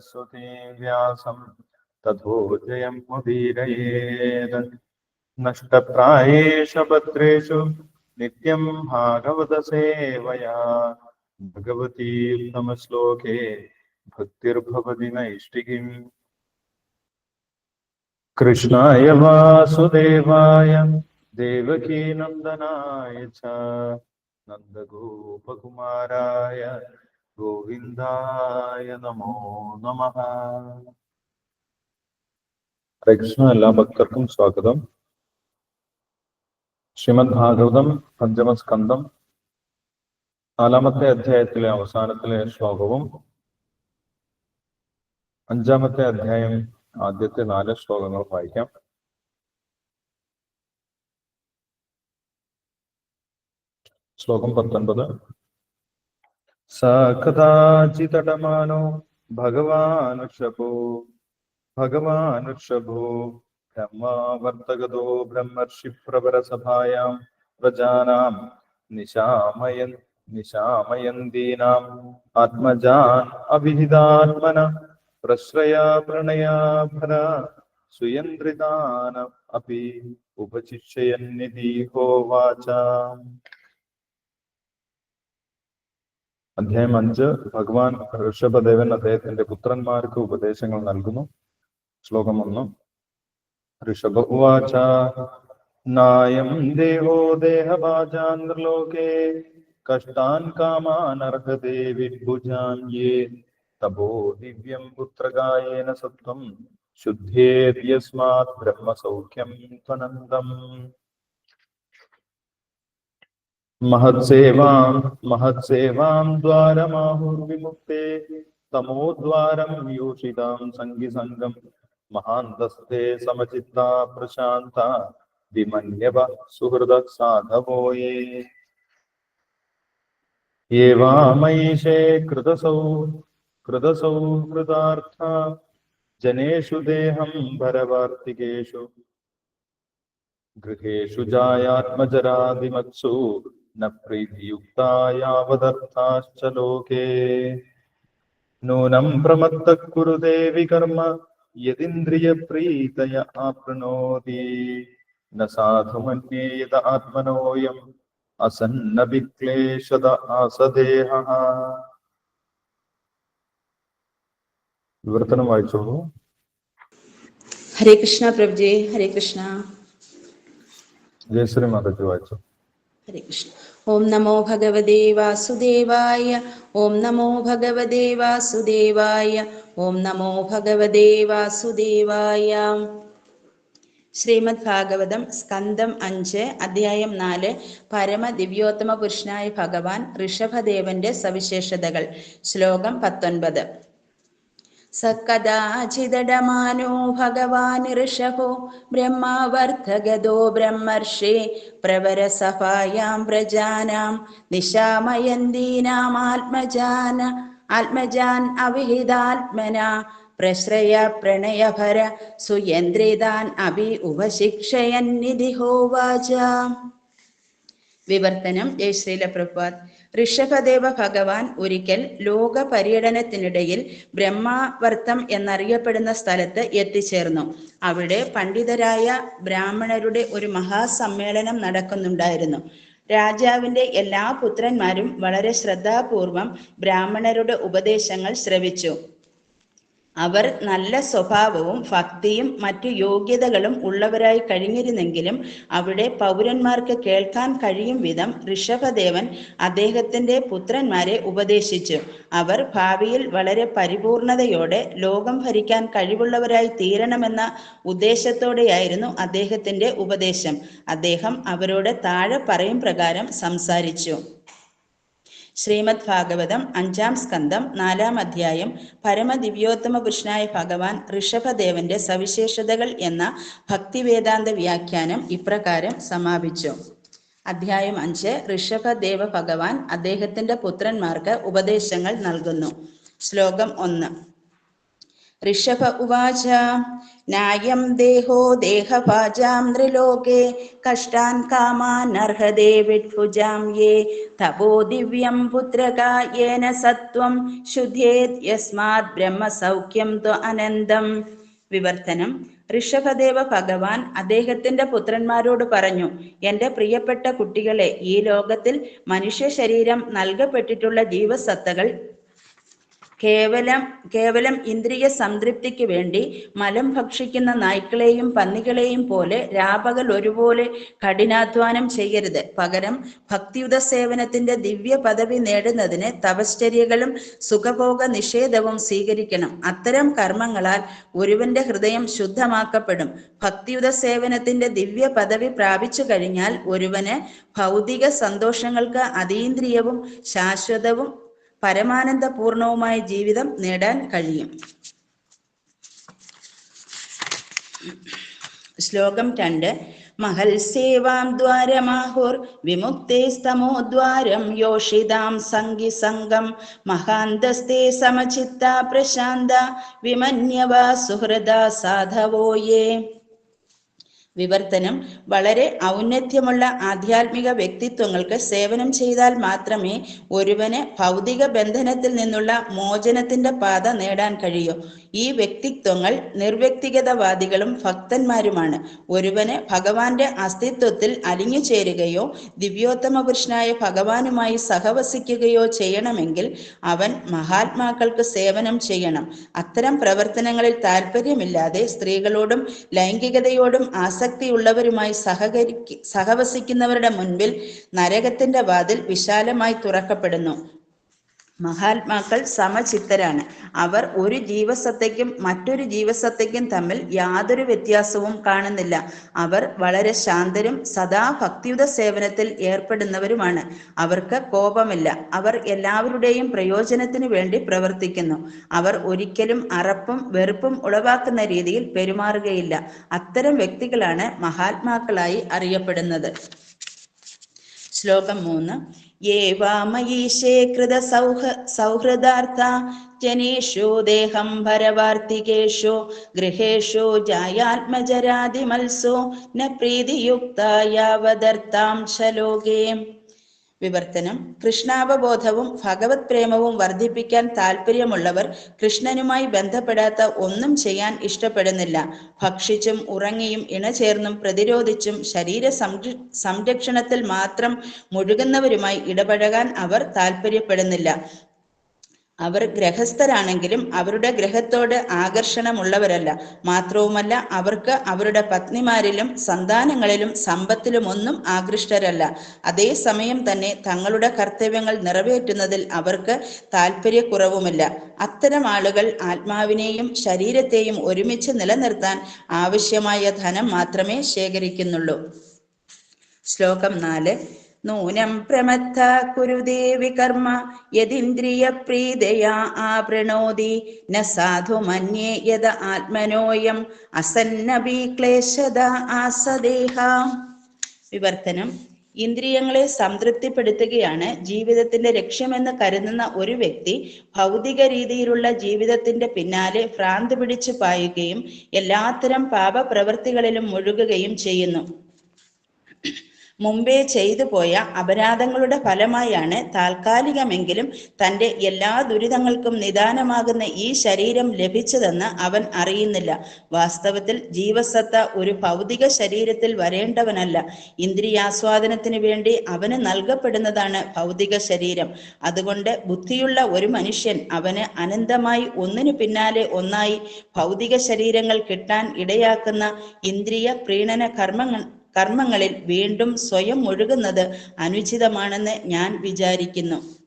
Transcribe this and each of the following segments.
सरस्वतीं व्यासं। तथो जयं मुदीरयेत् नष्टप्रायेष भद्रेषु नित्यं भागवतसेवया भगवती उत्तमश्लोके भक्तिर्भवति नैष्टिकीम् कृष्णाय वासुदेवाय देवकीनन्दनाय च। नन्दगोपकुमाराय ഗോവിന്ദായ നമോ നമ. കൃഷ്ണ എല്ലാ ഭക്തർക്കും സ്വാഗതം. ശ്രീമദ് ഭാഗവതം പഞ്ചമസ്കന്ധം നാലാമത്തെ അധ്യായത്തിലെ അവസാനത്തിലെ ശ്ലോകവും അഞ്ചാമത്തെ അധ്യായം ആദ്യത്തെ നാല് ശ്ലോകങ്ങൾ വായിക്കാം. ശ്ലോകം പത്തൊൻപത്. स कदाचितटमानो भगवानुषभो भगवानुषभो ब्रह्मावर्तगतो ब्रह्मर्षिप्रवरसभायां प्रजानां निशामयन् निशामयन्तीनाम् आत्मजान् अभिहितात्मन, प्रश्रया प्रणया भरा सुयन्द्रितान् अपि उपशिष्यन्निधि होवाच അധ്യായം അഞ്ച്. ഭഗവാൻ ഋഷഭദേവൻ അദ്ദേഹത്തിന്റെ പുത്രന്മാർക്ക് ഉപദേശങ്ങൾ നൽകുന്നു. ശ്ലോകം ഒന്ന്. ഋഷഭ ഉവാച നായം ദേവോ ദേഹഭാജാന്തർലോകേ കഷ്ടാൻ കാമാൻ അർഹതേ വിഭുജാൻ യേ. തപോ ദിവ്യം പുത്രകായേന സത്വം ശുദ്ധേദ്യസ്മാത് ബ്രഹ്മസൗഖ്യം ത്വനന്തം. महत्सेवां महत्सेवां द्वारमाहुर्विमुक्ते, तमोद्वारं योषितां सङ्गिसङ्गं महान्तस्ते समचित्ता प्रशान्ता विमन्यव सुहृदः साधवो ये ये वामयीशे कृतसौ कृतसौ कृतार्था, जनेषु देहं भरवार्तिकेषु, गृहेषु जायात्मजरादिमत्सु न प्रीतियुक्ता यावदर्थाश्च लोके नूनं प्रमत्तः कुरुते विकर्म यदिन्द्रियप्रीतय आप्नोति न साधु मन्ये यत आत्मनोऽयम् असन्नभिक्लेशद आसदेहः വിവർത്തനം വായിച്ചോളൂ ഹരേ കൃഷ്ണ പ്രഭുജി ഹരേ കൃഷ്ണ ജയശ്രീ മാതാജി വായിച്ചു ഹരേ കൃഷ്ണ. ഓം നമോ ഭഗവതേ വാസുദേവായ ഓം നമോ ഭഗവതേ വാസുദേവായ ഓം നമോ ഭഗവതേ വാസുദേവായ. ശ്രീമദ് ഭാഗവതം സ്കന്ധം അഞ്ച് അധ്യായം നാല് പരമ ദിവ്യോത്തമ പുരുഷനായ ഭഗവാൻ ഋഷഭദേവന്റെ സവിശേഷതകൾ. ശ്ലോകം പത്തൊൻപത്. സകദാചിദടമാനോ ഭഗവാൻ ഋഷഭോ ബ്രഹ്മാവർദ്ധഗതോ ബ്രഹ്മർഷേ പ്രവരസഭായാം പ്രജാനാം നിശാമയന്തീനാമാത്മജാന ആത്മജാൻ അവിഹിതാത്മന പ്രശ്രയ പ്രണയഭര സുയന്ത്രിതാൻ അഭി ഉപശിക്ഷയന്നിധി ഹോവാച വിവർത്തനം ജയ് ശ്രീല പ്രഭാത് ഋഷഭദേവ ഭഗവാൻ ഒരിക്കൽ ലോക പര്യടനത്തിനിടയിൽ ബ്രഹ്മാവർത്തം എന്നറിയപ്പെടുന്ന സ്ഥലത്ത് എത്തിച്ചേർന്നു. അവിടെ പണ്ഡിതരായ ബ്രാഹ്മണരുടെ ഒരു മഹാസമ്മേളനം നടക്കുന്നുണ്ടായിരുന്നു. രാജാവിന്റെ എല്ലാ പുത്രന്മാരും വളരെ ശ്രദ്ധാപൂർവം ബ്രാഹ്മണരുടെ ഉപദേശങ്ങൾ ശ്രവിച്ചു. അവർ നല്ല സ്വഭാവവും ഭക്തിയും മറ്റു യോഗ്യതകളും ഉള്ളവരായി കഴിഞ്ഞിരുന്നെങ്കിലും അവിടെ പൗരന്മാർക്ക് കേൾക്കാൻ കഴിയും വിധം ഋഷഭദേവൻ അദ്ദേഹത്തിന്റെ പുത്രന്മാരെ ഉപദേശിച്ചു. അവർ ഭാവിയിൽ വളരെ പരിപൂർണതയോടെ ലോകം ഭരിക്കാൻ കഴിവുള്ളവരായി തീരണമെന്ന ഉദ്ദേശത്തോടെയായിരുന്നു അദ്ദേഹത്തിന്റെ ഉപദേശം. അദ്ദേഹം അവരോട് താഴെ പറയും പ്രകാരം സംസാരിച്ചു. ശ്രീമദ് ഭാഗവതം അഞ്ചാം സ്കന്ധം നാലാം അധ്യായം പരമദിവ്യോത്തമ പുരുഷനായ ഭഗവാൻ ഋഷഭദേവന്റെ സവിശേഷതകൾ എന്ന ഭക്തിവേദാന്ത വ്യാഖ്യാനം ഇപ്രകാരം സമാപിച്ചു. അധ്യായം അഞ്ച് ഋഷഭദേവ ഭഗവാൻ അദ്ദേഹത്തിന്റെ പുത്രന്മാർക്ക് ഉപദേശങ്ങൾ നൽകുന്നു. ശ്ലോകം ഒന്ന്. ഋഷഭ ഉവാച നായം ദേഹോ ദേഹഭാജാം നൃലോകേ കഷ്ടാൻ കാമാൻ അർഹതേ വിഡ്ഭുജാം യേ തപോ ദിവ്യം പുത്രകായേന സത്വം ശുദ്ധേത് യസ്മാത് ബ്രഹ്മസൗഖ്യം ത്വ അനന്തം. വിവർത്തനം ഋഷഭദേവ ഭഗവാൻ അദ്ദേഹത്തിന്റെ പുത്രന്മാരോട് പറഞ്ഞു എന്റെ പ്രിയപ്പെട്ട കുട്ടികളെ ഈ ലോകത്തിൽ മനുഷ്യ ശരീരം നൽകപ്പെട്ടിട്ടുള്ള ജീവസത്തകൾ കേവലം കേവലം ഇന്ദ്രിയ സംതൃപ്തിക്ക് വേണ്ടി മലം ഭക്ഷിക്കുന്ന നായ്ക്കളെയും പന്നികളെയും പോലെ രാപകൽ ഒരുപോലെ കഠിനാധ്വാനം ചെയ്യരുത്. പകരം ഭക്തിയുത സേവനത്തിന്റെ ദിവ്യ പദവി നേടുന്നതിന് തപശ്ചര്യകളും സുഖഭോഗ നിഷേധവും സ്വീകരിക്കണം. അത്തരം കർമ്മങ്ങളാൽ ഒരുവന്റെ ഹൃദയം ശുദ്ധമാക്കപ്പെടും. ഭക്തിയുത സേവനത്തിന്റെ ദിവ്യ പദവി പ്രാപിച്ചു കഴിഞ്ഞാൽ ഒരുവന് ഭൗതിക സന്തോഷങ്ങൾക്ക് അതീന്ദ്രിയവും ശാശ്വതവും പരമാനന്ദപൂർണവുമായ ജീവിതം നേടാൻ കഴിയും. ശ്ലോകം രണ്ട്. മഹൽ സേവാം ദ്വാരമാഹുർ വിമുക്തേ സ്തമോദ്വാരം യോഷിതാം സംഗി സംഗം മഹാന്തസ്തേ സമചിത്ത പ്രശാന്ത വിമന്യവ സുഹൃദ സാധവോ യേ. വിവർത്തനം. വളരെ ഔന്നത്യമുള്ള ആധ്യാത്മിക വ്യക്തിത്വങ്ങൾക്ക് സേവനം ചെയ്താൽ മാത്രമേ ഒരുവന് ഭൗതിക ബന്ധനത്തിൽ നിന്നുള്ള മോചനത്തിന്റെ പാത നേടാൻ കഴിയൂ. ഈ വ്യക്തിത്വങ്ങൾ നിർവ്യക്തിഗതവാദികളും ഭക്തന്മാരുമാണ്. ഒരുവന് ഭഗവാന്റെ അസ്തിത്വത്തിൽ അലിഞ്ഞു ചേരുകയോ ദിവ്യോത്തമ പുരുഷനായ ഭഗവാനുമായി സഹവസിക്കുകയോ ചെയ്യണമെങ്കിൽ അവൻ മഹാത്മാക്കൾക്ക് സേവനം ചെയ്യണം. അത്തരം പ്രവർത്തനങ്ങളിൽ താല്പര്യമില്ലാതെ സ്ത്രീകളോടും ലൈംഗികതയോടും ആസക്തിയുള്ളവരുമായി സഹകരി സഹവസിക്കുന്നവരുടെ മുൻപിൽ നരകത്തിന്റെ വാതിൽ വിശാലമായി തുറക്കപ്പെടുന്നു. മഹാത്മാക്കൾ സമചിത്തരാണ്. അവർ ഒരു ജീവസത്തയ്ക്കും മറ്റൊരു ജീവസത്തയ്ക്കും തമ്മിൽ യാതൊരു വ്യത്യാസവും കാണുന്നില്ല. അവർ വളരെ ശാന്തരും സദാ ഭക്തിയുത സേവനത്തിൽ ഏർപ്പെടുന്നവരുമാണ്. അവർക്ക് കോപമില്ല. അവർ എല്ലാവരുടെയും പ്രയോജനത്തിനു വേണ്ടി പ്രവർത്തിക്കുന്നു. അവർ ഒരിക്കലും അറപ്പും വെറുപ്പും ഉളവാക്കുന്ന രീതിയിൽ പെരുമാറുകയില്ല. അത്തരം വ്യക്തികളാണ് മഹാത്മാക്കളായി അറിയപ്പെടുന്നത്. ശ്ലോകം മൂന്ന്. യേവാമയീശേ കൃത സൗഹ സൗഹൃദാർത്ഥ ജനേഷോ ദേഹം ഭരവാർത്തികേഷു ഗൃഹേഷോ ജായാത്മജരാതിമത്സോ ന പ്രീതിയുക്ത ശലോകേ. വിവർത്തനം. കൃഷ്ണാവബോധവും ഭഗവത് പ്രേമവും വർദ്ധിപ്പിക്കാൻ താല്പര്യമുള്ളവർ കൃഷ്ണനുമായി ബന്ധപ്പെടാത്ത ഒന്നും ചെയ്യാൻ ഇഷ്ടപ്പെടുന്നില്ല. ഭക്ഷിച്ചും ഉറങ്ങിയും ഇണചേർന്നും പ്രതിരോധിച്ചും ശരീര സംര സംരക്ഷണത്തിൽ മാത്രം മുഴുകുന്നവരുമായി ഇടപഴകാൻ അവർ താല്പര്യപ്പെടുന്നില്ല. അവർ ഗ്രഹസ്ഥരാണെങ്കിലും അവരുടെ ഗ്രഹത്തോട് ആകർഷണമുള്ളവരല്ല. മാത്രവുമല്ല അവർക്ക് അവരുടെ പത്നിമാരിലും സന്താനങ്ങളിലും സമ്പത്തിലും ഒന്നും ആകൃഷ്ടരല്ല. അതേസമയം തന്നെ തങ്ങളുടെ കർത്തവ്യങ്ങൾ നിറവേറ്റുന്നതിൽ അവർക്ക് താല്പര്യക്കുറവുമില്ല അത്തരം ആളുകൾ ആത്മാവിനെയും ശരീരത്തെയും ഒരുമിച്ച് നിലനിർത്താൻ ആവശ്യമായ ധനം മാത്രമേ ശേഖരിക്കുന്നുള്ളൂ. ശ്ലോകം നാല്. നൂനം പ്രമത്ത കുരുദേ കർമ്മ യതിന്ദ്രിയ പ്രീതയാ ആവൃണോതി. ന സാധു മന്യേ യത ആത്മനോയം അസന്നബി ക്ലേശത ആസദേഹ. വിവർത്തനം. ഇന്ദ്രിയങ്ങളെ സംതൃപ്തിപ്പെടുത്തുകയാണ് ജീവിതത്തിന്റെ ലക്ഷ്യമെന്ന് കരുതുന്ന ഒരു വ്യക്തി ഭൗതിക രീതിയിലുള്ള ജീവിതത്തിന്റെ പിന്നാലെ ഭ്രാന്ത് പിടിച്ചു പായുകയും എല്ലാത്തരം പാപപ്രവൃത്തികളിലും മുഴുകുകയും ചെയ്യുന്നു. മുമ്പേ ചെയ്തു പോയ അപരാധങ്ങളുടെ ഫലമായാണ് താൽക്കാലികമെങ്കിലും തന്റെ എല്ലാ ദുരിതങ്ങൾക്കും നിദാനമാകുന്ന ഈ ശരീരം ലഭിച്ചതെന്ന് അവൻ അറിയുന്നില്ല. വാസ്തവത്തിൽ ജീവസത്ത ഒരു ഭൗതിക ശരീരത്തിൽ വരേണ്ടവനല്ല. ഇന്ദ്രിയാസ്വാദനത്തിന് വേണ്ടി അവന് നൽകപ്പെടുന്നതാണ് ഭൗതിക ശരീരം. അതുകൊണ്ട് ബുദ്ധിയുള്ള ഒരു മനുഷ്യൻ അവന് അനന്തമായി ഒന്നിനു പിന്നാലെ ഒന്നായി ഭൗതിക ശരീരങ്ങൾ കിട്ടാൻ ഇടയാക്കുന്ന ഇന്ദ്രിയ പ്രീണന കർമ്മങ്ങൾ കർമ്മങ്ങളിൽ വീണ്ടും സ്വയം ഒഴുകുന്നത് അനുചിതമാണെന്ന് ഞാൻ വിചാരിക്കുന്നു.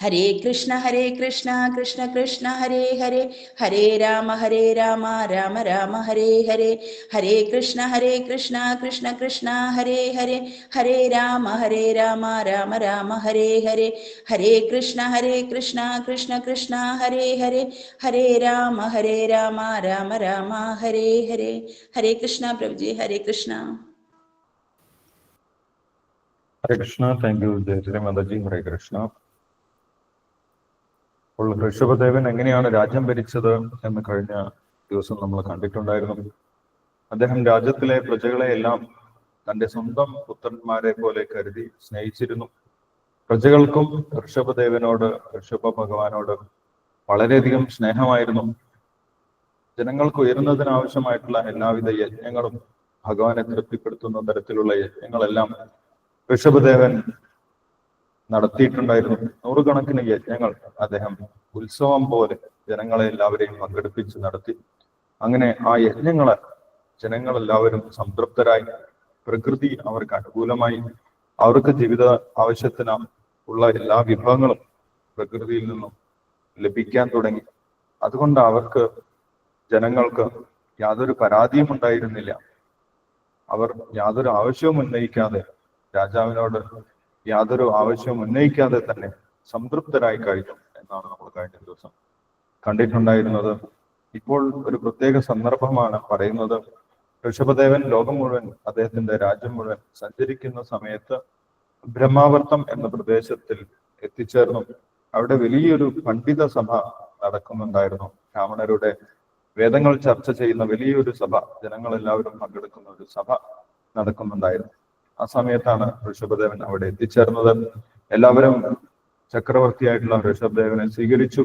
ഹരേ കൃഷ്ണ ഹരേ കൃഷ്ണ കൃഷ്ണ കൃഷ്ണ ഹരേ ഹരേ ഹരേ രാമ ഹരേ രാമ രാമ രാമ ഹരേ ഹരേ ഹരേ കൃഷ്ണ ഹരേ കൃഷ്ണ കൃഷ്ണ കൃഷ്ണ ഹരേ ഹരേ ഹരേ രാമ ഹരേ രാമ രാമ രാമ ഹരേ ഹരേ ഹരേ കൃഷ്ണ ഹരേ കൃഷ്ണ കൃഷ്ണ കൃഷ്ണ ഹരേ ഹരേ ഹരേ രാമ ഹരേ രാമ രാമ രാമ ഹരേ ഹരേ ഹരേ കൃഷ്ണ പ്രഭുജി ഹരേ Krishna Hare Krishna, thank you, Jai Sri Mataji, Hare Krishna. അപ്പോൾ ഋഷഭദേവൻ എങ്ങനെയാണ് രാജ്യം ഭരിച്ചത് എന്ന് കഴിഞ്ഞ ദിവസം നമ്മൾ കണ്ടിട്ടുണ്ടായിരുന്നു. അദ്ദേഹം രാജ്യത്തിലെ പ്രജകളെ എല്ലാം തന്റെ സ്വന്തം പുത്രന്മാരെ പോലെ കരുതി സ്നേഹിച്ചിരുന്നു. പ്രജകൾക്കും ഋഷഭദേവനോട് ഋഷഭ ഭഗവാനോട് വളരെയധികം സ്നേഹമായിരുന്നു. ജനങ്ങൾക്ക് ഉയരുന്നതിനാവശ്യമായിട്ടുള്ള എല്ലാവിധ യജ്ഞങ്ങളും ഭഗവാനെ തൃപ്തിപ്പെടുത്തുന്ന തരത്തിലുള്ള യജ്ഞങ്ങളെല്ലാം ഋഷഭദേവൻ നടത്തിയിട്ടുണ്ടായിരുന്നു. നൂറുകണക്കിന് യജ്ഞങ്ങൾ അദ്ദേഹം ഉത്സവം പോലെ ജനങ്ങളെ എല്ലാവരെയും പങ്കെടുപ്പിച്ച് നടത്തി. അങ്ങനെ ആ യജ്ഞങ്ങളെ ജനങ്ങളെല്ലാവരും സംതൃപ്തരായി. പ്രകൃതി അവർക്ക് അനുകൂലമായി. അവർക്ക് ജീവിത ആവശ്യത്തിന് ഉള്ള എല്ലാ വിഭവങ്ങളും പ്രകൃതിയിൽ നിന്നും ലഭിക്കാൻ തുടങ്ങി. അതുകൊണ്ട് അവർക്ക് ജനങ്ങൾക്ക് യാതൊരു പരാതിയും ഉണ്ടായിരുന്നില്ല. അവർ യാതൊരു ആവശ്യവും ഉന്നയിക്കാതെ രാജാവിനോട് യാതൊരു ആവശ്യവും ഉന്നയിക്കാതെ തന്നെ സംതൃപ്തരായി കഴിഞ്ഞു എന്നാണ് നമ്മൾ കഴിഞ്ഞ ദിവസം കണ്ടിട്ടുണ്ടായിരുന്നത്. ഇപ്പോൾ ഒരു പ്രത്യേക സന്ദർഭമാണ് പറയുന്നത്. ഋഷഭദേവൻ ലോകം മുഴുവൻ അദ്ദേഹത്തിന്റെ രാജ്യം മുഴുവൻ സഞ്ചരിക്കുന്ന സമയത്ത് ബ്രഹ്മാവർത്തം എന്ന പ്രദേശത്തിൽ എത്തിച്ചേർന്നു. അവിടെ വലിയൊരു പണ്ഡിത സഭ നടക്കുന്നുണ്ടായിരുന്നു. ബ്രാഹ്മണരുടെ വേദങ്ങൾ ചർച്ച ചെയ്യുന്ന വലിയൊരു സഭ ജനങ്ങളെല്ലാവരും പങ്കെടുക്കുന്ന ഒരു സഭ നടക്കുന്നുണ്ടായിരുന്നു. ആ സമയത്താണ് ഋഷഭദേവൻ അവിടെ എത്തിച്ചേർന്നത്. എല്ലാവരും ചക്രവർത്തിയായിട്ടുള്ള ഋഷഭദേവനെ സ്വീകരിച്ചു.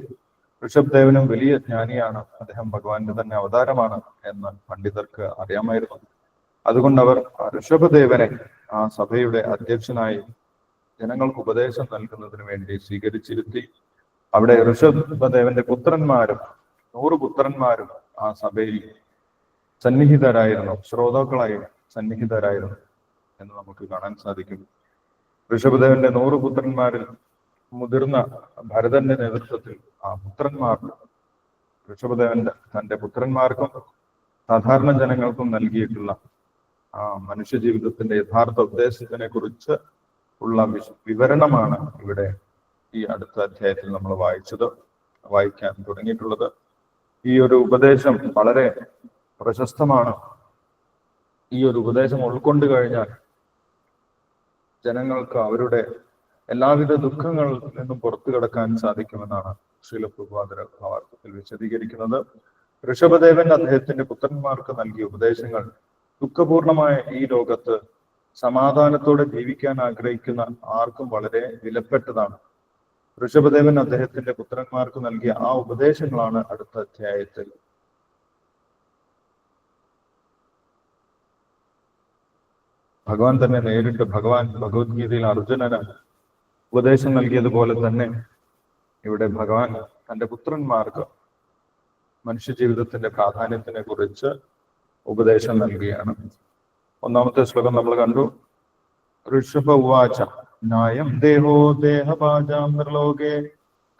ഋഷഭദേവനും വലിയ ജ്ഞാനിയാണ്. അദ്ദേഹം ഭഗവാന്റെ തന്നെ അവതാരമാണ് എന്ന് പണ്ഡിതർക്ക് അറിയാമായിരുന്നു. അതുകൊണ്ട് അവർ ഋഷഭദേവനെ ആ സഭയുടെ അധ്യക്ഷനായി ജനങ്ങൾക്ക് ഉപദേശം നൽകുന്നതിന് വേണ്ടി സ്വീകരിച്ചിരുത്തി. അവിടെ ഋഷഭദേവന്റെ പുത്രന്മാരും നൂറ് പുത്രന്മാരും ആ സഭയിൽ സന്നിഹിതരായിരുന്നു. ശ്രോതാക്കളായി സന്നിഹിതരായിരുന്നു. എന്ന് നമുക്ക് കാണാൻ സാധിക്കും. ഋഷഭദേവന്റെ നൂറ് പുത്രന്മാരിൽ മുതിർന്ന ഭരതന്റെ നേതൃത്വത്തിൽ ആ പുത്രന്മാർ ഋഷഭദേവന്റെ തന്റെ പുത്രന്മാർക്കും സാധാരണ ജനങ്ങൾക്കും നൽകിയിട്ടുള്ള ആ മനുഷ്യ ജീവിതത്തിന്റെ യഥാർത്ഥ ഉദ്ദേശത്തിനെ കുറിച്ച് ഉള്ള വിവരണമാണ് ഇവിടെ ഈ അടുത്ത അധ്യായത്തിൽ നമ്മൾ വായിച്ചത് വായിക്കാൻ തുടങ്ങിയിട്ടുള്ളത്. ഈ ഒരു ഉപദേശം വളരെ പ്രശസ്തമാണ്. ഈ ഒരു ഉപദേശം ഉൾക്കൊണ്ട് കഴിഞ്ഞാൽ ജനങ്ങൾക്ക് അവരുടെ എല്ലാവിധ ദുഃഖങ്ങളിൽ നിന്നും പുറത്തു കടക്കാൻ സാധിക്കുമെന്നാണ് ശീലപ്രഭാതര ഭാവാർത്ഥത്തിൽ വിശദീകരിക്കുന്നത്. ഋഷഭദേവൻ അദ്ദേഹത്തിന്റെ പുത്രന്മാർക്ക് നൽകിയ ഉപദേശങ്ങൾ ദുഃഖപൂർണമായ ഈ ലോകത്ത് സമാധാനത്തോടെ ജീവിക്കാൻ ആഗ്രഹിക്കുന്ന ആർക്കും വളരെ വിലപ്പെട്ടതാണ്. ഋഷഭദേവൻ അദ്ദേഹത്തിന്റെ പുത്രന്മാർക്ക് നൽകിയ ആ ഉപദേശങ്ങളാണ് അടുത്ത അധ്യായത്തിൽ ഭഗവാൻ തന്നെ നേരിട്ട് ഭഗവാൻ ഭഗവത്ഗീതയിൽ അർജുനന് ഉപദേശം നൽകിയതുപോലെ തന്നെ ഇവിടെ ഭഗവാൻ തന്റെ പുത്രന്മാർക്ക് മനുഷ്യ ജീവിതത്തിന്റെ പ്രാധാന്യത്തിനെ കുറിച്ച് ഉപദേശം നൽകുകയാണ്. ഒന്നാമത്തെ ശ്ലോകം നമ്മൾ കണ്ടു. ഋഷഭ ഉവാച നായം ദേഹോ ദേഹഭാജാം നിർലോകേ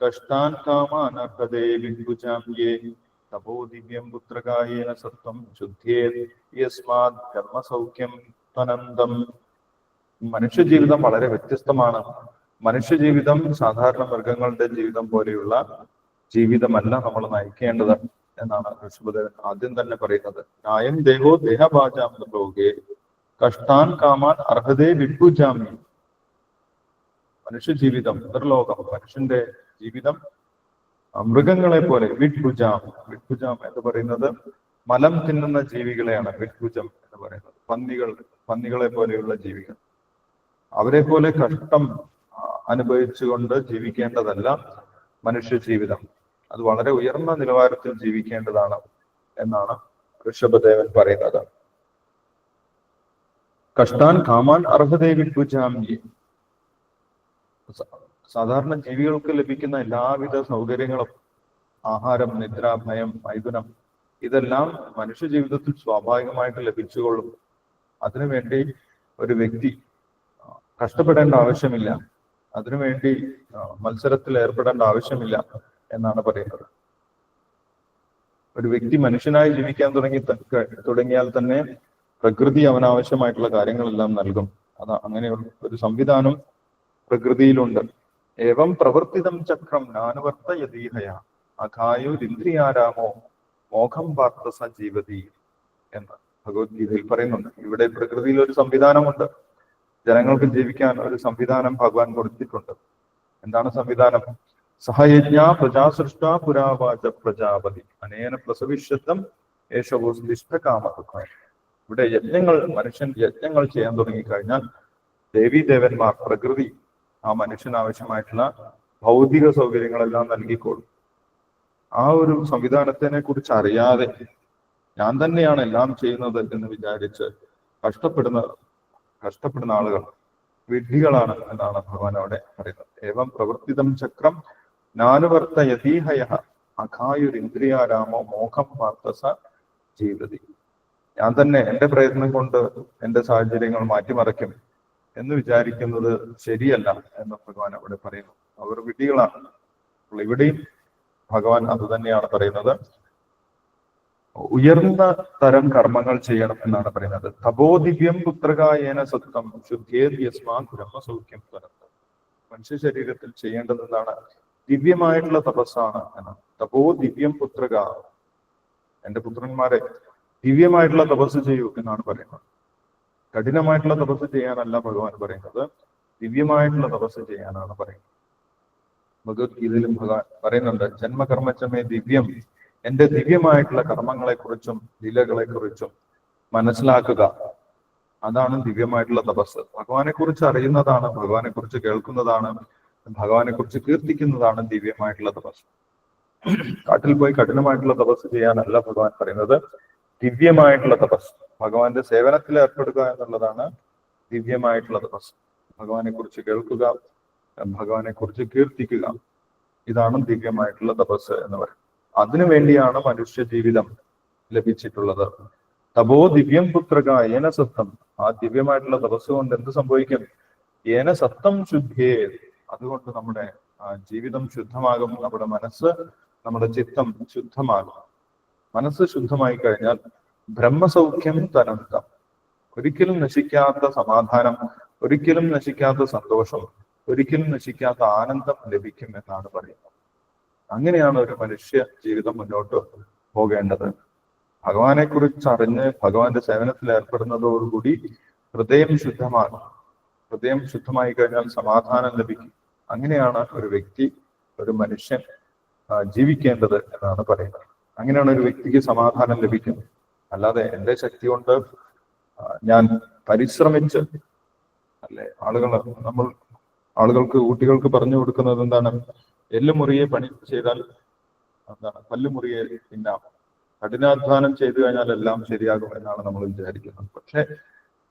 കഷ്ടാൻ കാമാൻ അർഹതേ വിഭുജാമ്യേ തപോ ദിവ്യം പുത്രകായേന സത്വം ശുദ്ധ്യേ യസ്മാത് ധർമ്മസൗഖ്യം അനന്തം മനുഷ്യജീവിതം വളരെ വ്യത്യസ്തമാണ്. മനുഷ്യജീവിതം സാധാരണ മൃഗങ്ങളുടെ ജീവിതം പോലെയുള്ള ജീവിതമല്ല നമ്മൾ നയിക്കേണ്ടത് എന്നാണ് ഋഷഭദേവൻ ആദ്യം തന്നെ പറയുന്നത്. ന്യായം ദേഹോ ദേഹഭാജാം ലോകേ കഷ്ടാൻ കാമാൻ അർഹതേ വിഭുജാമി. മനുഷ്യജീവിതം നിർലോകം മനുഷ്യന്റെ ജീവിതം മൃഗങ്ങളെ പോലെ വിഡ്ഭുജാം വിഡ്ഭുജാം എന്ന് പറയുന്നത് മലം തിന്നുന്ന ജീവികളെയാണ് വിഡ്ഭുജം എന്ന് പറയുന്നത്. പന്നികൾ പന്നികളെ പോലെയുള്ള ജീവികൾ. അവരെ പോലെ കഷ്ടം അനുഭവിച്ചുകൊണ്ട് ജീവിക്കേണ്ടതല്ല മനുഷ്യ ജീവിതം. അത് വളരെ ഉയർന്ന നിലവാരത്തിൽ ജീവിക്കേണ്ടതാണ് എന്നാണ് ഋഷഭദേവൻ പറയുന്നത്. കഷ്ടാൻ കാമാൻ അർഹതേ വിഡ്ഭുജാമി സാധാരണ ജീവികൾക്ക് ലഭിക്കുന്ന എല്ലാവിധ സൗകര്യങ്ങളും ആഹാരം നിദ്ര ഭയം മൈഥുനം ഇതെല്ലാം മനുഷ്യ ജീവിതത്തിൽ സ്വാഭാവികമായിട്ട് ലഭിച്ചുകൊള്ളും. അതിനുവേണ്ടി ഒരു വ്യക്തി കഷ്ടപ്പെടേണ്ട ആവശ്യമില്ല. അതിനുവേണ്ടി മത്സരത്തിൽ ഏർപ്പെടേണ്ട ആവശ്യമില്ല എന്നാണ് പറയുന്നത്. ഒരു വ്യക്തി മനുഷ്യനായി ജീവിക്കാൻ തുടങ്ങി തുടങ്ങിയാൽ തന്നെ പ്രകൃതി അവനാവശ്യമായിട്ടുള്ള കാര്യങ്ങളെല്ലാം നൽകും. അത് അങ്ങനെയുള്ള ഒരു സംവിധാനം പ്രകൃതിയിലുണ്ട്. ഏവം പ്രവർത്തിതം ചക്രം നാനുവർത്തയതീഹയ. അഖായുരിന്ദ്രിയാരാമോ മോഹം പാർത്ത സജീവതി എന്ന്. ഭഗവത്ഗീതയിൽ പറയുന്നുണ്ട്. ഇവിടെ പ്രകൃതിയിൽ ഒരു സംവിധാനമുണ്ട്. ജനങ്ങൾക്ക് ജീവിക്കാൻ ഒരു സംവിധാനം ഭഗവാൻ കൊടുത്തിട്ടുണ്ട്. എന്താണ് സംവിധാനം? സഹയജ്ഞ പ്രജാസൃഷ്ട പുരാവാച പ്രജാപതി. അനേന പ്രസവിശ്വത്വം യേശവോസ്തിഷ്ഠ കാമതുഃഖ ഇവിടെ യജ്ഞങ്ങൾ മനുഷ്യൻ യജ്ഞങ്ങൾ ചെയ്യാൻ തുടങ്ങിക്കഴിഞ്ഞാൽ ദേവീദേവന്മാർ പ്രകൃതി ആ മനുഷ്യന് ആവശ്യമായിട്ടുള്ള ഭൗതിക സൗകര്യങ്ങളെല്ലാം നൽകിക്കോളും. ആ ഒരു സംവിധാനത്തിനെ കുറിച്ച് അറിയാതെ ഞാൻ തന്നെയാണ് എല്ലാം ചെയ്യുന്നത് എന്ന് വിചാരിച്ച് കഷ്ടപ്പെടുന്ന കഷ്ടപ്പെടുന്ന ആളുകൾ വിഡ്ഢികളാണ് എന്നാണ് ഭഗവാൻ അവിടെ പറയുന്നത്. ഏവം പ്രവർത്തിതം ചക്രം നാനുവർത്ത യതീഹയ അഖായുരിന്ദ്രിയാരാമോ മോഹം പാർത്തസ ജീവിതതി. ഞാൻ തന്നെ എന്റെ പ്രയത്നം കൊണ്ട് എന്റെ സാഹചര്യങ്ങൾ മാറ്റിമറിക്കും എന്ന് വിചാരിക്കുന്നത് ശരിയല്ല എന്ന് ഭഗവാൻ അവിടെ പറയുന്നു. അവർ വിഡ്ഢികളാണ്. അപ്പോൾ ഇവിടെയും ഭഗവാൻ അത് തന്നെയാണ് പറയുന്നത്. ഉയർന്ന തരം കർമ്മങ്ങൾ ചെയ്യണം എന്നാണ് പറയുന്നത്. തപോദിവ്യം പുത്രകായേന സത്വം ശുദ്ധേദ്യസ്മാ ബ്രഹ്മസൗഖ്യം തുരന്തം മനുഷ്യ ശരീരത്തിൽ ചെയ്യേണ്ടത് എന്താണ്? ദിവ്യമായിട്ടുള്ള തപസ്സാണ് എന്നാണ്. തപോ ദിവ്യം പുത്രക. എന്റെ പുത്രന്മാരെ ദിവ്യമായിട്ടുള്ള തപസ് ചെയ്യൂ എന്നാണ് പറയുന്നത്. കഠിനമായിട്ടുള്ള തപസ് ചെയ്യാനല്ല ഭഗവാൻ പറയുന്നത്. ദിവ്യമായിട്ടുള്ള തപസ് ചെയ്യാനാണ് പറയുന്നത്. ഭഗവത്ഗീതയിലും ഭഗവാൻ പറയുന്നുണ്ട് ജന്മകർമ്മച്ചമേ ദിവ്യം. എന്റെ ദിവ്യമായിട്ടുള്ള കർമ്മങ്ങളെക്കുറിച്ചും കുറിച്ചും ലീലകളെ കുറിച്ചും മനസ്സിലാക്കുക. അതാണ് ദിവ്യമായിട്ടുള്ള തപസ്. ഭഗവാനെ കുറിച്ച് അറിയുന്നതാണ് ഭഗവാനെ കുറിച്ച് കേൾക്കുന്നതാണ് ഭഗവാനെ കുറിച്ച് കീർത്തിക്കുന്നതാണ് ദിവ്യമായിട്ടുള്ള തപസ്. കാട്ടിൽ പോയി കഠിനമായിട്ടുള്ള തപസ് ചെയ്യാനല്ല ഭഗവാൻ പറയുന്നത്. ദിവ്യമായിട്ടുള്ള തപസ്. ഭഗവാന്റെ സേവനത്തിൽ ഏർപ്പെടുക എന്നുള്ളതാണ് ദിവ്യമായിട്ടുള്ള തപസ്. ഭഗവാനെ കുറിച്ച് കേൾക്കുക ഭഗവാനെ കുറിച്ച് കീർത്തിക്കുക. ഇതാണ് ദിവ്യമായിട്ടുള്ള തപസ് എന്ന് പറയുന്നത്. അതിനു വേണ്ടിയാണ് മനുഷ്യ ജീവിതം ലഭിച്ചിട്ടുള്ളത്. തപോ ദിവ്യം പുത്രക ഏന സത്തം. ആ ദിവ്യമായിട്ടുള്ള തപസ് കൊണ്ട് എന്ത് സംഭവിക്കും? ഏന സത്തം ശുദ്ധിയേ. അതുകൊണ്ട് നമ്മുടെ ജീവിതം ശുദ്ധമാകും. നമ്മുടെ മനസ്സ് നമ്മുടെ ചിത്തം ശുദ്ധമാകും. മനസ്സ് ശുദ്ധമായി കഴിഞ്ഞാൽ ബ്രഹ്മസൗഖ്യം തനന്തം. ഒരിക്കലും നശിക്കാത്ത സമാധാനം ഒരിക്കലും നശിക്കാത്ത സന്തോഷം ഒരിക്കലും നശിക്കാത്ത ആനന്ദം ലഭിക്കും എന്നാണ് പറയുന്നത്. അങ്ങനെയാണ് ഒരു മനുഷ്യ ജീവിതം മുന്നോട്ട് പോകേണ്ടത്. ഭഗവാനെ കുറിച്ച് അറിഞ്ഞ് ഭഗവാന്റെ സേവനത്തിൽ ഏർപ്പെടുന്നതോടുകൂടി ഹൃദയം ശുദ്ധമാണ് ഹൃദയം ശുദ്ധമായി കഴിഞ്ഞാൽ സമാധാനം ലഭിക്കും. അങ്ങനെയാണ് ഒരു വ്യക്തി ഒരു മനുഷ്യൻ ജീവിക്കേണ്ടത് എന്നാണ് പറയുന്നത്. അങ്ങനെയാണ് ഒരു വ്യക്തിക്ക് സമാധാനം ലഭിക്കുന്നത്. അല്ലാതെ എന്റെ ശക്തി കൊണ്ട് ഞാൻ പരിശ്രമിച്ച് അല്ലെ ആളുകൾ നമ്മൾ ആളുകൾക്ക് കുട്ടികൾക്ക് പറഞ്ഞു കൊടുക്കുന്നത് എന്താണ്? എല്ലു മുറിയെ പണി ചെയ്താൽ എന്താണ്? പല്ലു മുറിയെ തിന്നാം. കഠിനാധ്വാനം ചെയ്തു കഴിഞ്ഞാൽ എല്ലാം ശരിയാകും എന്നാണ് നമ്മൾ വിചാരിക്കുന്നത്. പക്ഷെ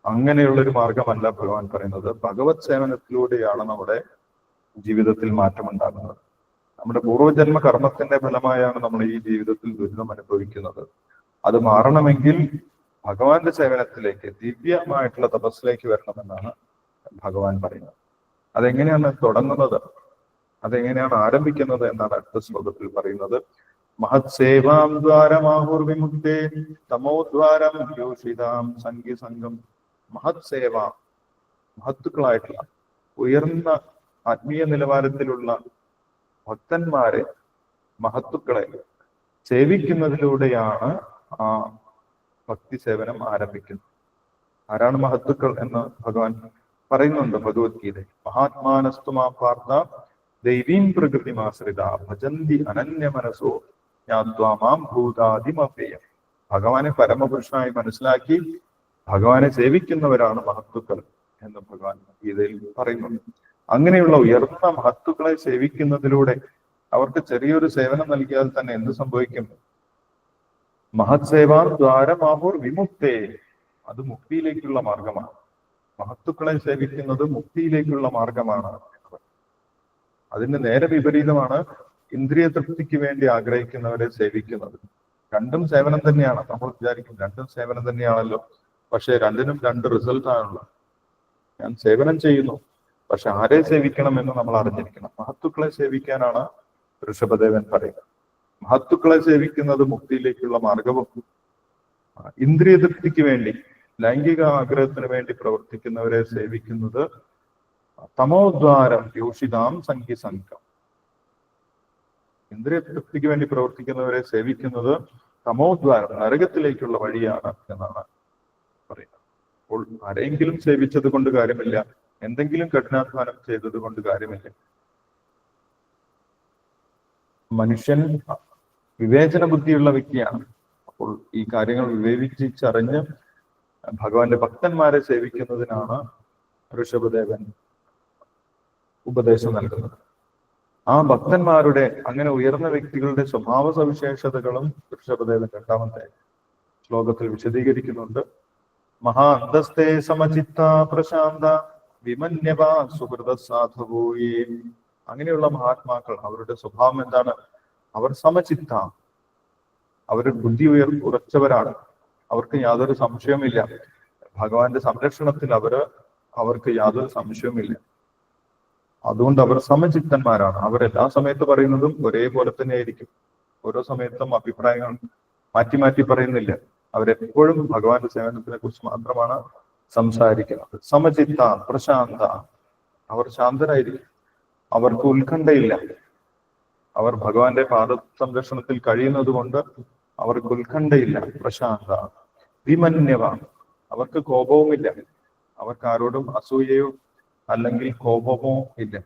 അങ്ങനെയുള്ള ഒരു മാർഗമല്ല ഭഗവാൻ പറയുന്നത്. ഭഗവത് സേവനത്തിലൂടെയാണ് നമ്മുടെ ജീവിതത്തിൽ മാറ്റമുണ്ടാകുന്നത്. നമ്മുടെ പൂർവജന്മ കർമ്മത്തിന്റെ ഫലമായാണ് നമ്മൾ ഈ ജീവിതത്തിൽ ദുരിതം അനുഭവിക്കുന്നത്. അത് മാറണമെങ്കിൽ ഭഗവാന്റെ സേവനത്തിലേക്ക് ദിവ്യമായിട്ടുള്ള തപസ്സിലേക്ക് വരണമെന്നാണ് ഭഗവാൻ പറയുന്നത്. അതെങ്ങനെയാണ് തുടങ്ങുന്നത്? അതെങ്ങനെയാണ് ആരംഭിക്കുന്നത് എന്നാണ് അടുത്ത ശ്ലോകത്തിൽ പറയുന്നത്. മഹത് സേവാം ദ്വാരമാഹുർ വിമുക്തേ തമോദ്വാരം യോഷിതാം സംഗി സംഘം മഹത്സേവ. മഹത്തുക്കളായിട്ടുള്ള ഉയർന്ന ആത്മീയ നിലവാരത്തിലുള്ള ഭക്തന്മാരെ മഹത്തുക്കളെ സേവിക്കുന്നതിലൂടെയാണ് ആ ഭക്തി സേവനം ആരംഭിക്കുന്നത്. ആരാണ് മഹത്തുക്കൾ എന്ന് ഭഗവാൻ പറയുന്നുണ്ട് ഭഗവത്ഗീത. മഹാത്മാനസ്തുമാ പാർത്ഥ ദൈവീം പ്രകൃതിമാശ്രിത ഭജന്തി അനന്യ മനസ്സോ ജ്ഞാത്വാമാം ഭൂതാദിമപേയം ഭഗവാനെ പരമപുരുഷനായി മനസ്സിലാക്കി ഭഗവാനെ സേവിക്കുന്നവരാണ് മഹത്തുക്കൾ എന്ന് ഭഗവാൻ ഗീതയിൽ പറയുന്നുണ്ട്. അങ്ങനെയുള്ള ഉയർന്ന മഹത്തുക്കളെ സേവിക്കുന്നതിലൂടെ അവർക്ക് ചെറിയൊരു സേവനം നൽകിയാൽ തന്നെ എന്ത് സംഭവിക്കും? മഹത് ദ്വാരമാഹുർ ദ്വാരമാഹൂർ വിമുക്തേ. അത് മുക്തിയിലേക്കുള്ള മാർഗമാണ്. മഹത്തുക്കളെ സേവിക്കുന്നത് മുക്തിയിലേക്കുള്ള മാർഗമാണ് അതിന് നേരെ വിപരീതമാണ് ഇന്ദ്രിയ തൃപ്തിക്ക് വേണ്ടി ആഗ്രഹിക്കുന്നവരെ സേവിക്കുന്നത്. രണ്ടും സേവനം തന്നെയാണ്. നമ്മൾ വിചാരിക്കും രണ്ടും സേവനം തന്നെയാണല്ലോ. പക്ഷെ രണ്ടിനും രണ്ട് റിസൾട്ട് ആണുള്ളത് ഞാൻ സേവനം ചെയ്യുന്നു. പക്ഷെ ആരെ സേവിക്കണം എന്ന് നമ്മൾ അറിഞ്ഞിരിക്കണം. മഹത്തുക്കളെ സേവിക്കാനാണ് ഋഷഭദേവൻ പറയുന്നത്. മഹത്തുക്കളെ സേവിക്കുന്നത് മുക്തിയിലേക്കുള്ള മാർഗവും ഇന്ദ്രിയ തൃപ്തിക്ക് വേണ്ടി ലൈംഗിക ആഗ്രഹത്തിന് വേണ്ടി പ്രവർത്തിക്കുന്നവരെ സേവിക്കുന്നത് തമോദ്വാരം യോഷിതാം സംഖ്യ സംഘം. ഇന്ദ്രിയ തൃപ്തിക്ക് വേണ്ടി പ്രവർത്തിക്കുന്നവരെ സേവിക്കുന്നത് തമോദ്വാരം നരകത്തിലേക്കുള്ള വഴിയാണ് എന്നാണ് പറയുന്നത്. അപ്പോൾ ആരെങ്കിലും സേവിച്ചത് കൊണ്ട് കാര്യമില്ല. എന്തെങ്കിലും കഠിനാധ്വാനം ചെയ്തത് കൊണ്ട് കാര്യമില്ല. മനുഷ്യൻ വിവേചന ബുദ്ധിയുള്ള വ്യക്തിയാണ്. അപ്പോൾ ഈ കാര്യങ്ങൾ വിവേചിച്ചറിഞ്ഞ് ഭഗവാന്റെ ഭക്തന്മാരെ സേവിക്കുന്നതിനാണ് ഋഷഭദേവൻ ഉപദേശം നൽകുന്നത്. ആ ഭക്തന്മാരുടെ അങ്ങനെ ഉയർന്ന വ്യക്തികളുടെ സ്വഭാവ സവിശേഷതകളും ഋഷഭദേവൻ രണ്ടാമത്തെ ശ്ലോകത്തിൽ വിശദീകരിക്കുന്നുണ്ട്. മഹാ അന്തസ്തേ സമചിത്ത പ്രശാന്ത വിമന്യവ സുഹൃത സാധുവോയേ. അങ്ങനെയുള്ള മഹാത്മാക്കൾ അവരുടെ സ്വഭാവം എന്താണ്? അവർ സമചിത്ത. അവർ ബുദ്ധി ഉയർ ഉറച്ചവരാണ്. അവർക്ക് യാതൊരു സംശയവുമില്ല. ഭഗവാന്റെ സംരക്ഷണത്തിൽ അവർ അവർക്ക് യാതൊരു സംശയവുമില്ല. അതുകൊണ്ട് അവർ സമചിത്തന്മാരാണ്. അവർ എല്ലാ സമയത്ത് പറയുന്നതും ഒരേപോലെ തന്നെ ആയിരിക്കും ഓരോ സമയത്തും അഭിപ്രായങ്ങൾ മാറ്റി മാറ്റി പറയുന്നില്ല. അവരെപ്പോഴും ഭഗവാന്റെ സേവനത്തിനെ കുറിച്ച് മാത്രമാണ് സംസാരിക്കുന്നത്. സമചിത്ത പ്രശാന്ത അവർ ശാന്തരായിരിക്കും. അവർക്ക് ഉത്കണ്ഠയില്ല. അവർ ഭഗവാന്റെ പാദ സംരക്ഷണത്തിൽ കഴിയുന്നത് കൊണ്ട് അവർക്ക് ഉത്കണ്ഠയില്ല പ്രശാന്ത വിമന്യവ അവർക്ക് കോപവുമില്ല. അവർക്ക് ആരോടും അസൂയയോ അല്ലെങ്കിൽ കോപമോ ഇല്ല.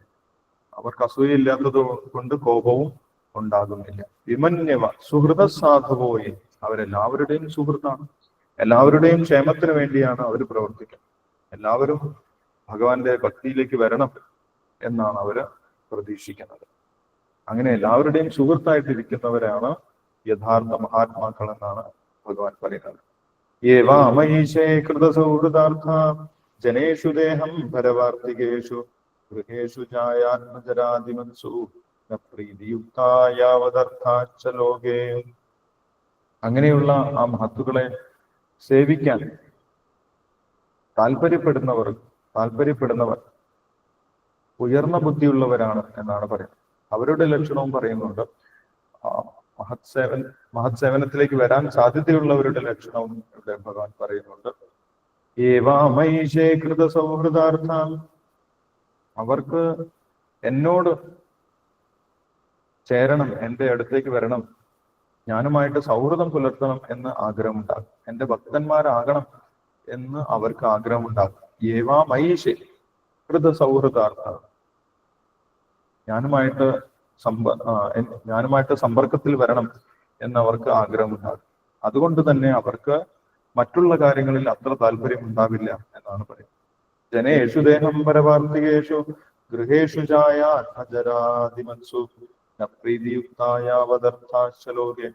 അവർക്ക് അസൂയയില്ലാത്തത് കൊണ്ട് കോപവും ഉണ്ടാകുന്നില്ല. വിമന്യവ സുഹൃത സാധുവോയെ അവരെല്ലാവരുടെയും സുഹൃത്താണ്. എല്ലാവരുടെയും ക്ഷേമത്തിന് വേണ്ടിയാണ് അവർ പ്രവർത്തിക്കുന്നത് എല്ലാവരും ഭഗവാന്റെ ഭക്തിയിലേക്ക് വരണം എന്നാണ് അവർ പ്രതീക്ഷിക്കുന്നത്. അങ്ങനെ എല്ലാവരുടെയും സുഹൃത്തായിട്ടിരിക്കുന്നവരാണ് യഥാർത്ഥ മഹാത്മാക്കൾ എന്നാണ് ഭഗവാൻ പറയുന്നത്. ഏവാമയീശേ കൃതസൗഹൃദാർത്ഥ ജനേഷു ദേഹം പരവാർത്തികേഷു ഗൃഹേഷു ജായാത്മജരാതിമത്സു പ്രീതിയുക്തായാവതർത്ഥാച്ചലോകേ പ്രീതിയുക്തായാവതർത്ഥാച്ച ലോകേ. അങ്ങനെയുള്ള ആ മഹത്തുക്കളെ സേവിക്കാൻ താല്പര്യപ്പെടുന്നവർ താല്പര്യപ്പെടുന്നവർ ഉയർന്ന ബുദ്ധിയുള്ളവരാണ് എന്നാണ് പറയുന്നത്. അവരുടെ ലക്ഷണവും പറയുന്നുണ്ട്. മഹത് സേവൻ മഹത് സേവനത്തിലേക്ക് വരാൻ സാധ്യതയുള്ളവരുടെ ലക്ഷണവും ഇവിടെ ഭഗവാൻ പറയുന്നുണ്ട്. ഏവാമൈഷേ കൃത അവർക്ക് എന്നോട് ചേരണം എന്റെ അടുത്തേക്ക് വരണം ഞാനുമായിട്ട് സൗഹൃദം പുലർത്തണം എന്ന് ആഗ്രഹമുണ്ടാകും. എന്റെ ഭക്തന്മാരാകണം എന്ന് അവർക്ക് ആഗ്രഹമുണ്ടാകും. ഏവാമൈശേ കൃത സൗഹൃദാർത്ഥ ഞാനുമായിട്ട് സമ്പ ഞാനുമായിട്ട് സമ്പർക്കത്തിൽ വരണം എന്നവർക്ക് ആഗ്രഹമുണ്ടാകും. അതുകൊണ്ട് തന്നെ അവർക്ക് മറ്റുള്ള കാര്യങ്ങളിൽ അത്ര താല്പര്യം ഉണ്ടാവില്ല എന്നാണ് പറയുന്നത്. ജനേഷു ദേഹം പരവാർത്തികേഷു ഗൃഹേഷു ചായ അജരാതിമത്സു ന പ്രീതിയുക്തായാവതർത്ഥാശ്ലോകെ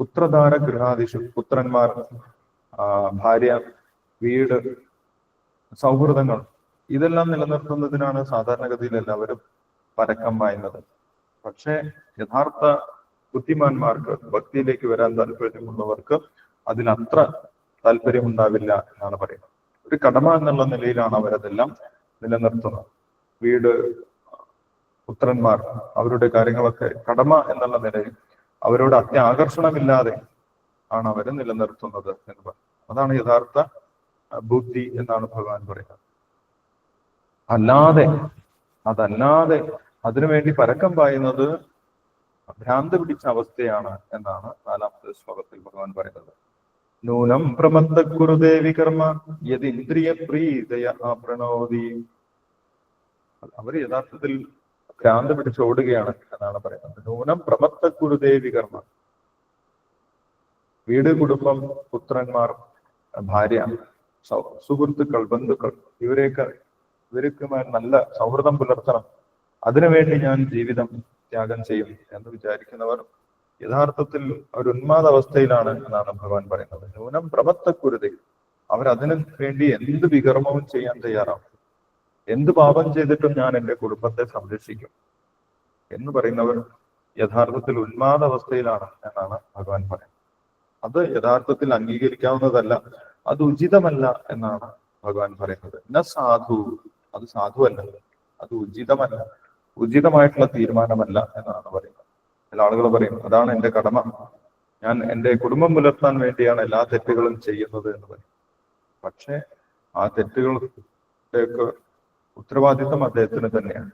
പുത്രധാര ഗൃഹാദിഷു പുത്രന്മാർ ഭാര്യ വീട് സൗഹൃദങ്ങൾ ഇതെല്ലാം നിലനിർത്തുന്നതിനാണ് സാധാരണഗതിയിൽ എല്ലാവരും പരക്കം വായുന്നത് പക്ഷേ യഥാർത്ഥ ബുദ്ധിമാന്മാർക്ക് ഭക്തിയിലേക്ക് വരാൻ താല്പര്യമുള്ളവർക്ക് അതിനത്ര താല്പര്യമുണ്ടാവില്ല എന്നാണ് പറയുന്നത്. ഒരു കടമ എന്നുള്ള നിലയിലാണ് അവരതെല്ലാം നിലനിർത്തുന്നത്. വീട് പുത്രന്മാർ അവരുടെ കാര്യങ്ങളൊക്കെ കടമ എന്നുള്ള നിലയിൽ അവരോട് അത്യാകർഷണമില്ലാതെ ആണ് അവരെ നിലനിർത്തുന്നത് എന്ന് പറയും അതാണ് യഥാർത്ഥ ബുദ്ധി എന്നാണ് ഭഗവാൻ പറയുന്നത്. അല്ലാതെ അതല്ലാതെ അതിനുവേണ്ടി പരക്കം പായുന്നത് ഭ്രാന്ത് പിടിച്ച അവസ്ഥയാണ് എന്നാണ് നാലാമത്തെ ശ്ലോകത്തിൽ ഭഗവാൻ പറയുന്നത്. നൂനം ഗുരുദേവി കർമ്മ യതിന്ദ്രിയ പ്രീതയ പ്രണോദി അവർ യഥാർത്ഥത്തിൽ ഭ്രാന്ത് പിടിച്ച് ഓടുകയാണ് എന്നാണ് പറയുന്നത്. നൂനം പ്രമത്ത ഗുരുദേവി കർമ്മ. വീട് കുടുംബം പുത്രന്മാർ ഭാര്യ സുഹൃത്തുക്കൾ ബന്ധുക്കൾ ഇവരെയൊക്കെ ഇവർക്ക് മേൽ നല്ല സൗഹൃദം പുലർത്തണം. അതിനുവേണ്ടി ഞാൻ ജീവിതം ത്യാഗം ചെയ്യും എന്ന് വിചാരിക്കുന്നവർ യഥാർത്ഥത്തിൽ ഒരു ഉന്മാദ അവസ്ഥയിലാണ് എന്നാണ് ഭഗവാൻ പറയുന്നത്. ന്യൂനം പ്രമത്തക്കുരുതി. അവരതിനു വേണ്ടി എന്ത് വികർമ്മവും ചെയ്യാൻ തയ്യാറാവും. എന്ത് പാപം ചെയ്തിട്ടും ഞാൻ എന്റെ കുടുംബത്തെ സംരക്ഷിക്കും എന്ന് പറയുന്നവർ യഥാർത്ഥത്തിൽ ഉന്മാദ അവസ്ഥയിലാണ് എന്നാണ് ഭഗവാൻ പറയുന്നത്. അത് യഥാർത്ഥത്തിൽ അംഗീകരിക്കാവുന്നതല്ല അത് ഉചിതമല്ല എന്നാണ് ഭഗവാൻ പറയുന്നത്. ന സാധു. അത് സാധുവല്ല. അത് ഉചിതമല്ല. ഉചിതമായിട്ടുള്ള തീരുമാനമല്ല എന്നാണ് പറയുന്നത്. ചില ആളുകൾ പറയും അതാണ് എന്റെ കടമ. ഞാൻ എന്റെ കുടുംബം പുലർത്താൻ വേണ്ടിയാണ് എല്ലാ തെറ്റുകളും ചെയ്യുന്നത് എന്ന് പറയും. പക്ഷെ ആ തെറ്റുകളുടെയൊക്കെ ഉത്തരവാദിത്വം അദ്ദേഹത്തിന് തന്നെയാണ്.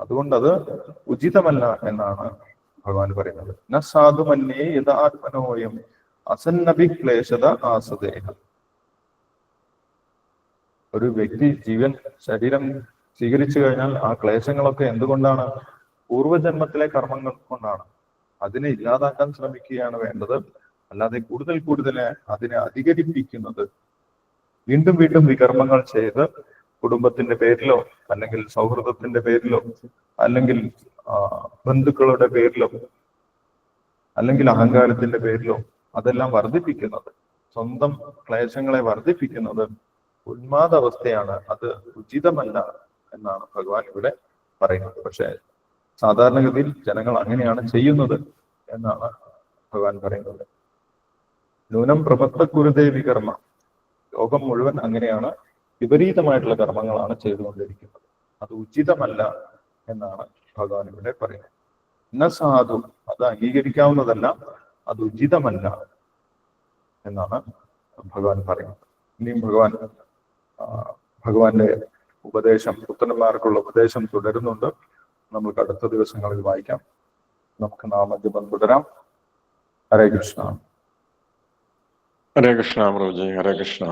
അതുകൊണ്ട് അത് ഉചിതമല്ല എന്നാണ് ഭഗവാൻ പറയുന്നത്. ന സാധുമന്യേ യഥാത്മനോയം അസന്നഭിക്ലേശത ആസദേഹ ഒരു വ്യക്തി ജീവൻ ശരീരം സ്വീകരിച്ചു കഴിഞ്ഞാൽ ആ ക്ലേശങ്ങളൊക്കെ എന്തുകൊണ്ടാണ്? പൂർവജന്മത്തിലെ കർമ്മങ്ങൾ കൊണ്ടാണ്. അതിനെ ഇല്ലാതാക്കാൻ ശ്രമിക്കുകയാണ് വേണ്ടത്. അല്ലാതെ കൂടുതൽ കൂടുതൽ അതിനെ അധികരിപ്പിക്കുന്നത്. വീണ്ടും വീണ്ടും വികർമ്മങ്ങൾ ചെയ്ത് കുടുംബത്തിന്റെ പേരിലോ അല്ലെങ്കിൽ സൗഹൃദത്തിന്റെ പേരിലോ അല്ലെങ്കിൽ ബന്ധുക്കളുടെ പേരിലോ അല്ലെങ്കിൽ അഹങ്കാരത്തിന്റെ പേരിലോ അതെല്ലാം വർദ്ധിപ്പിക്കുന്നത്. സ്വന്തം ക്ലേശങ്ങളെ വർദ്ധിപ്പിക്കുന്നത് ഉന്മാദ അവസ്ഥയാണ് അത് ഉചിതമല്ല എന്നാണ് ഭഗവാൻ ഇവിടെ പറയുന്നത്. പക്ഷെ സാധാരണഗതിയിൽ ജനങ്ങൾ അങ്ങനെയാണ് ചെയ്യുന്നത് എന്നാണ് ഭഗവാൻ പറയുന്നത്. നൂനം പ്രപത്ത കുരുദേവി കർമ്മ ലോകം മുഴുവൻ അങ്ങനെയാണ് വിപരീതമായിട്ടുള്ള കർമ്മങ്ങളാണ് ചെയ്തുകൊണ്ടിരിക്കുന്നത്. അത് ഉചിതമല്ല എന്നാണ് ഭഗവാൻ ഇവിടെ പറയുന്നത്. ന സാധു അത് അംഗീകരിക്കാവുന്നതല്ല അത് ഉചിതമല്ല എന്നാണ് ഭഗവാൻ പറയുന്നത്. ഇനിയും ഭഗവാൻ ഭഗവാന്റെ ഉപദേശം പുത്രന്മാർക്കുള്ള ഉപദേശം തുടരുന്നുണ്ട്. നമുക്ക് അടുത്ത ദിവസങ്ങളിൽ വായിക്കാം. നമുക്ക് നാമജപം തുടരാം. ഹരേ കൃഷ്ണ. ഹരേ കൃഷ്ണ പ്രഭുജി ഹരേ കൃഷ്ണ.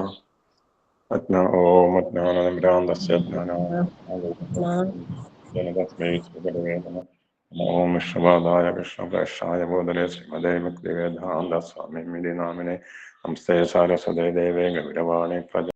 അജ്ഞ ഓം അജ്ഞാനം ഭ്രാന്തസ്യ ജ്ഞാനസ്മൈ സുഗതവേദന ഓം വിഷ്ണുപാദായ കൃഷ്ണപ്രേക്ഷായ ബോധലേ ശ്രീമദേ മുക്തിവേദാന്ത സ്വാമി മിതി നാമിനെ നമസ്തേ സാരസ്വതേ ദേവേ ഗൗരവാണി പ്രജ